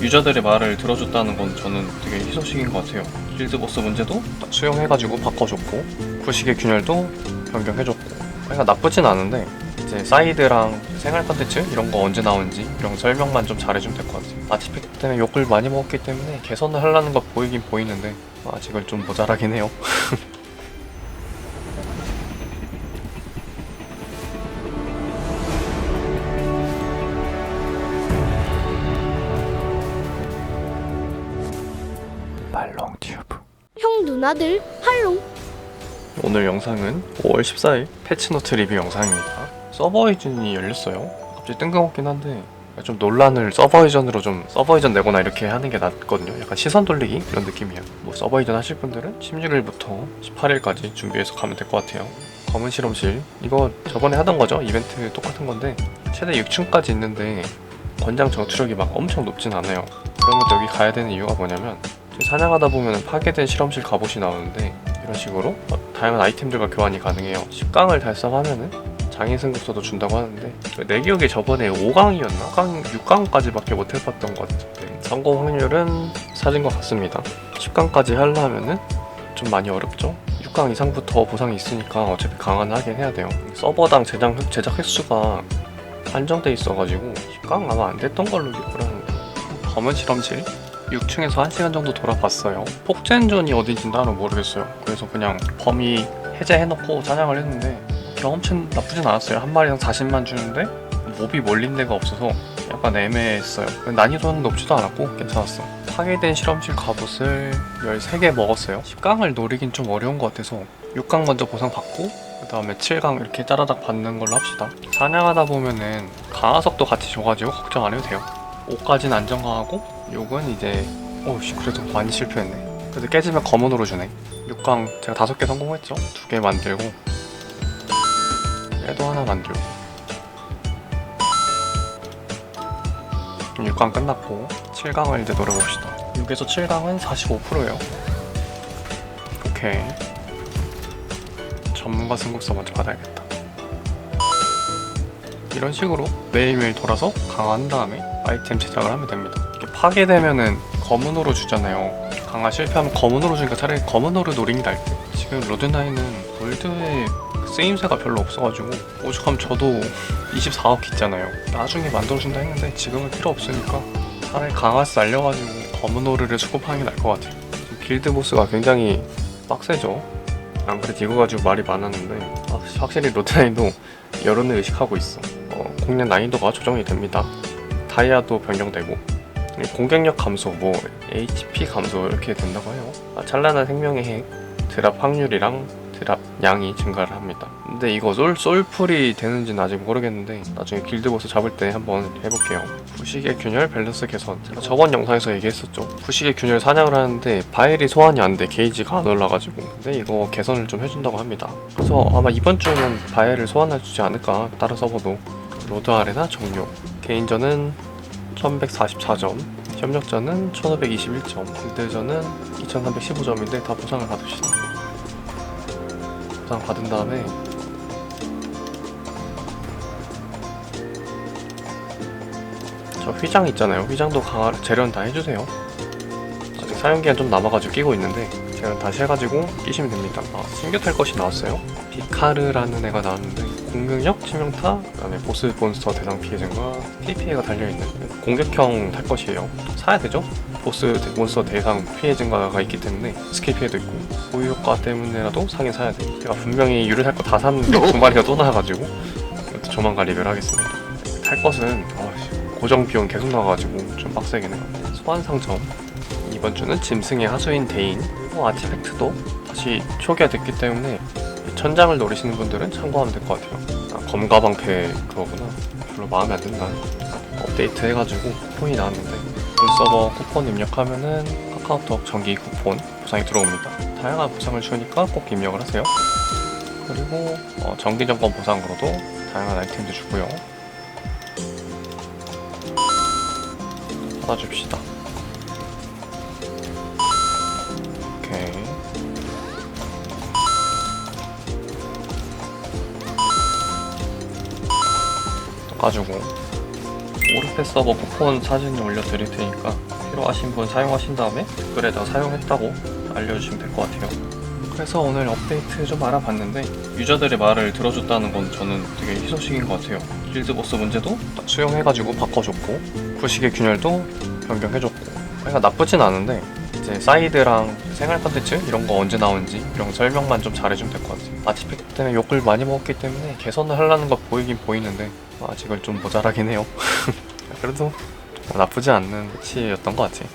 유저들의 말을 들어줬다는 건 저는 되게 희소식인 것 같아요. 길드보스 문제도 수용해가지고 바꿔줬고 구식의 균열도 변경해줬고 그러니까 나쁘진 않은데 이제 사이드랑 생활 컨텐츠 이런 거 언제 나오는지 이런 설명만 좀 잘해주면 될 것 같아요. 아티팩트 때문에 욕을 많이 먹었기 때문에 개선을 하려는 거 보이긴 보이는데 아직은 좀 모자라긴 해요. 말롱 튜브 형 누나들 할롱 오늘 영상은 5월 14일 패치노트 리뷰 영상입니다. 서버 이전이 열렸어요. 갑자기 뜬금없긴 한데 좀 논란을 서버 이전으로 좀 서버 이전 내거나 이렇게 하는 게 낫거든요. 약간 시선 돌리기 이런 느낌이야. 뭐 서버 이전 하실 분들은 16일부터 18일까지 준비해서 가면 될 것 같아요. 검은 실험실 이거 저번에 하던 거죠. 이벤트 똑같은 건데 최대 6층까지 있는데 권장 전투력이 막 엄청 높진 않아요. 그러면 또 여기 가야 되는 이유가 뭐냐면 사냥하다 보면 파괴된 실험실 갑옷이 나오는데 이런 식으로 어, 다양한 아이템들과 교환이 가능해요. 10강을 달성하면은 장인 승급서도 준다고 하는데 내 기억에 저번에 5강이었나? 5강, 6강까지밖에 못 해봤던 것 같은데 성공 확률은 사진 것 같습니다. 10강까지 하려면은 좀 많이 어렵죠? 6강 이상부터 보상이 있으니까 어차피 강화는 하긴 해야 돼요. 서버당 제작, 획- 제작 횟수가 한정돼 있어가지고 10강 아마 안 됐던 걸로 기억을 하는데 검은 실험실 6층에서 1시간 정도 돌아봤어요. 폭젠존이 어딘지 나는 모르겠어요. 그래서 그냥 범위 해제해놓고 사냥을 했는데 경험치는 나쁘진 않았어요. 한 마리당 40만 주는데 몹이 몰린 데가 없어서 약간 애매했어요. 난이도는 높지도 않았고 괜찮았어. 파괴된 실험실 갑옷을 13개 먹었어요. 10강을 노리긴 좀 어려운 것 같아서 6강 먼저 보상 받고 그 다음에 7강 이렇게 따라닥 받는 걸로 합시다. 사냥하다 보면은 강화석도 같이 줘가지고 걱정 안 해도 돼요. 5까지는 안정화하고 욕은 이제 오씨 그래도 많이 실패했네. 그래도 깨지면 검은으로 주네. 6강 제가 5개 성공했죠. 2개 만들고 얘도 하나 만들고 6강 끝났고 7강을 이제 노려봅시다 6에서 7강은 45%예요 오케이 전문가 승급서 먼저 받아야겠다 이런 식으로 매일매일 돌아서 강화한 다음에 아이템 제작을 하면 됩니다. 이렇게 파괴되면은 검은호로 주잖아요. 강화 실패하면 검은호로 주니까 차라리 검은호를 노린 게 나을 듯 지금 로드나이는 골드에 쓰임새가 별로 없어가지고 오죽하면 저도 24억 있잖아요. 나중에 만들어준다 했는데 지금은 필요 없으니까 차라리 강화스 날려가지고 검은 오르를 수급하는 게 나을 것 같아요. 빌드 보스가 굉장히 빡세죠. 안 그래도 이거 가지고 말이 많았는데 아, 확실히 로드나인도 여론을 의식하고 있어. 어, 공략 난이도가 조정이 됩니다 다이아도 변경되고 공격력 감소, 뭐 HP 감소 이렇게 된다고 해요 아, 찬란한 생명의 핵 드랍 확률이랑 드랍 양이 증가를 합니다. 근데 이거 솔, 솔풀이 되는지는 아직 모르겠는데 나중에 길드보스 잡을 때 한번 해볼게요. 부식의 균열 밸런스 개선 제가 저번 영상에서 얘기했었죠. 부식의 균열 사냥을 하는데 바엘이 소환이 안 돼. 게이지가 안 올라가지고 근데 이거 개선을 좀 해준다고 합니다. 그래서 아마 이번 주에는 바엘을 소환해주지 않을까 다른 서버도 로드 아레나 종료 개인전은 1144점 협력전은 1521점 길드전은 2315점인데 다 보상을 받읍시다. 보상 받은 다음에 저 휘장 있잖아요. 휘장도 강화 재련 다 해주세요. 아직 사용 기한 좀 남아가지고 끼고 있는데 재련 다시 해가지고 끼시면 됩니다. 아, 신규 탈 것이 나왔어요. 비카르라는 애가 나왔는데 공격력, 치명타, 그다음에 보스 몬스터 대상 피해 증가, PPA가 달려있는 공격형 탈 것이에요. 사야 되죠? 보스 대- 몬스터 대상 피해 증가가 있기 때문에 스킬 피해도 있고 보유 효과 때문에라도 사긴 사야 돼. 제가 분명히 유를 살 거 다 샀는데 두 마리가 또 나와가지고 이것도 조만간 리뷰를 하겠습니다. 탈 것은 어이씨, 고정 비용 계속 나와가지고 좀 빡세긴 해요. 소환 상점 이번 주는 짐승의 하수인 대인 뭐 아티팩트도 다시 초기화 됐기 때문에 이 천장을 노리시는 분들은 참고하면 될 것 같아요. 아, 검가방패 그거구나. 별로 마음에 안 든다. 업데이트 해가지고 쿠폰이 나왔는데 본 서버 쿠폰 입력하면은 카카오톡 정기 쿠폰 보상이 들어옵니다. 다양한 보상을 주니까 꼭 입력을 하세요. 그리고 어, 정기 점검 보상으로도 다양한 아이템도 주고요. 받아줍시다. 또 까주고 오르페 서버 쿠폰 사진 올려드릴 테니까 필요하신 분 사용하신 다음에 댓글에다 사용했다고 알려주시면 될 것 같아요. 그래서 오늘 업데이트 좀 알아봤는데 유저들의 말을 들어줬다는 건 저는 되게 희소식인 것 같아요. 길드보스 문제도 딱 수용해가지고 바꿔줬고 구식의 균열도 변경해줬고 그러니까 나쁘진 않은데 이제 사이드랑 생활 컨텐츠 이런 거 언제 나오는지 이런 거 설명만 좀 잘해주면 될 것 같아요. 아티팩트 때문에 욕을 많이 먹었기 때문에 개선을 하려는 거 보이긴 보이는데 아직은 좀 모자라긴 해요. 그래도 뭐 나쁘지 않는 패치였던 것 같아.